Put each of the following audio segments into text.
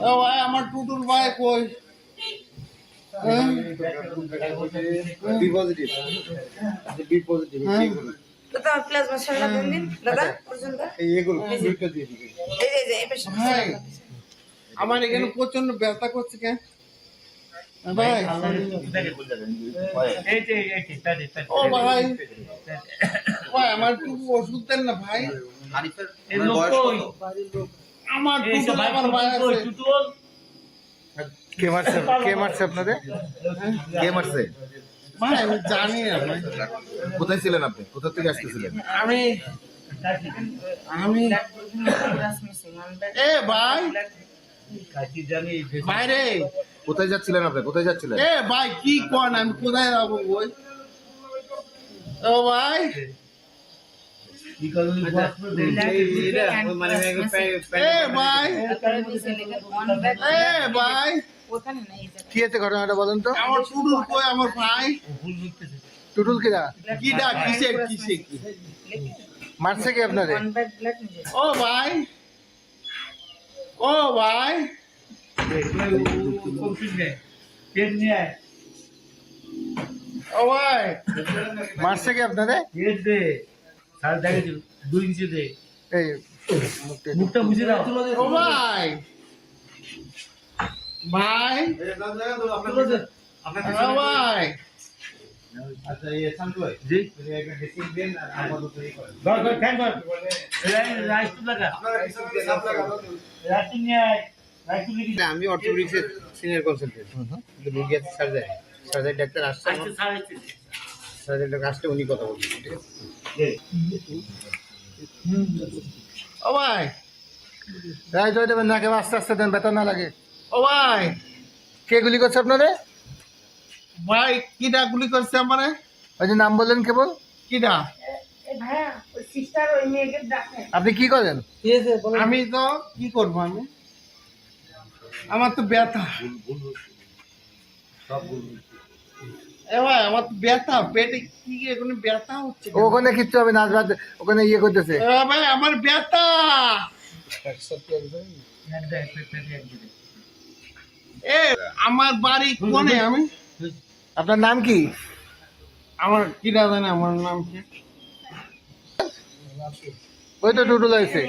ও ভাই আমার টুটুল ভাই কই? হ্যাঁ? বি পজিটিভ বি পজিটিভ হ্যাঁ? দাদা প্লাজমা সারা দিন দিন দাদা পর্যন্ত এই দুইটা দিয়ে দিবে এই এই এই পাশে আমার এখানে প্রচণ্ড ব্যথা করছে কেন? ভাই। ও ভাই। ভাই আমার একটু ওষুধ দেন না ভাই। আমার কে মারছে? কে মারছে আপনাদের? কে মারছে? ভাই আমি জানি না ভাই। কোথায় ছিলেন আপনি? কোথা থেকে আসতেছিলেন? আমি আমি এ ভাই। ভাই রে। কোথায় যাচ্ছিলেন আপনি? কোথায় যাচ্ছিলেন? এ ভাই কি কোন? আমি কোথায় যাব বই? ও ভাই। এ ভাই ওয়ান ব্যাগ এ ভাই ওখানে না এই যে কি হয়েছে ঘটনাটা বলেন তো? আমার টুটুল কই আমার ভাই টুটুল কিরা কি ডাক কিসে কিসে কি মারছে কি আপনাদের? ও ভাই ও ভাই ও ভাই মারছে কি আপনাদের দুই ইঞ্চি দে। এই মুখটা- মুখটা বুঝে দাও। ও ভাই। ভাই। ও ভাই। জি। ধর ধর ফ্যান ধর। রাইস তো লাগা। রাইস নিয়ে আয়। রাইস লিখি আমি অর্থোপেডিক্সের সিনিয়র কনসালটেন্ট রোগী আছে সার্জারি সার্জারি ডাক্তার আসছে। সারাইতে ডাক্তার আসলে উনি কথা বলবেন ঠিক আছে? ও ভাই রাইট হয়ে যাবেন নাকে আস্তে আস্তে দেন বেতন না লাগে। ও ভাই কে গুলি করছে আপনাদের ভাই কিডা গুলি করছে আমারে? ওই যে নাম বললেন কেবল? কিডা? এই ভাইয়া ওই সিস্টার ওই মেয়েকে ডাকেন আপনি কি করেন? আমি তো কি করব আমি? আমার তো ব্যথা। ভাই আমার তো ব্যথা পেটে কি এখানে ব্যথা হচ্ছে ওখানে কিচ্ছু হবে নাচ বাদ ওখানে ইয়ে করতেছে। ভাই আমার ব্যথা। এ আমার বাড়ি কোনে আমি? আপনার নাম কি? আমার কিরা জানে আমার নাম কি? ওই তো টুটুল হয়েছে।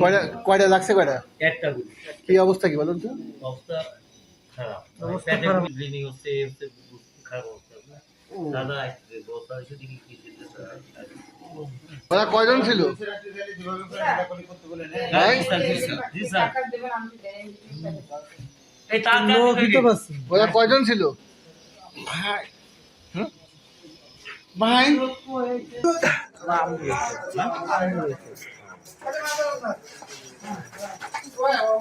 কয়টা কয়টা লাগছে কয়টা? একটা কি অবস্থা কি বলুন তো? অবস্থা খারাপ। পেটে ব্লিডিং হচ্ছে হচ্ছে খারাপ অবস্থা। দাদা আসছে বস্তা এসে দেখি কি ওরা কয়জন ছিল? হ্যাঁ? ওরা কয়জন ছিল? ভাই। ভাই।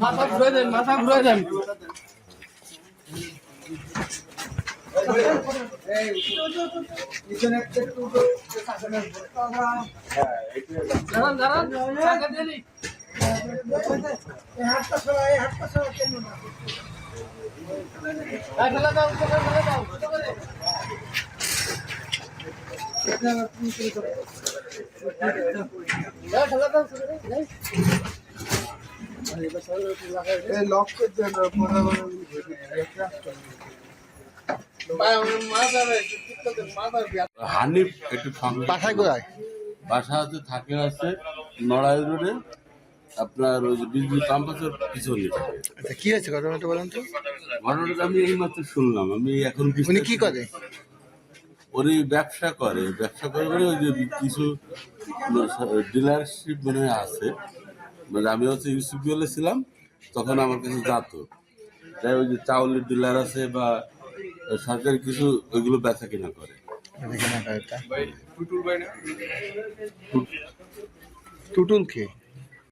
মাথা ঘুরে দেন মাথা ঘুরে দেন ভাই হানিফ একটু বাসায় কোথায়? বাসা আছে থাকে আছে নড়াই রোডে। আপনার ওই যে বিজলি ক্যাম্পাসের পিছনে। আচ্ছা কি হয়েছে ঘটনাটা বলেন তো? ঘটনাটা আমি এই মাত্র শুনলাম আমি এখন উনি কি করে? উনি ব্যবসা করে ব্যবসা করে মানে ওই যে কিছু ডিলারশিপ মানে আছে। মানে আমি হচ্ছে ইউসিপিএলে ছিলাম তখন আমার কাছে যাতো। তাই ওই যে চাউলের ডিলার আছে বা সরকারি কিছু ওইগুলো বেচা কিনা করে। টুটুল কে?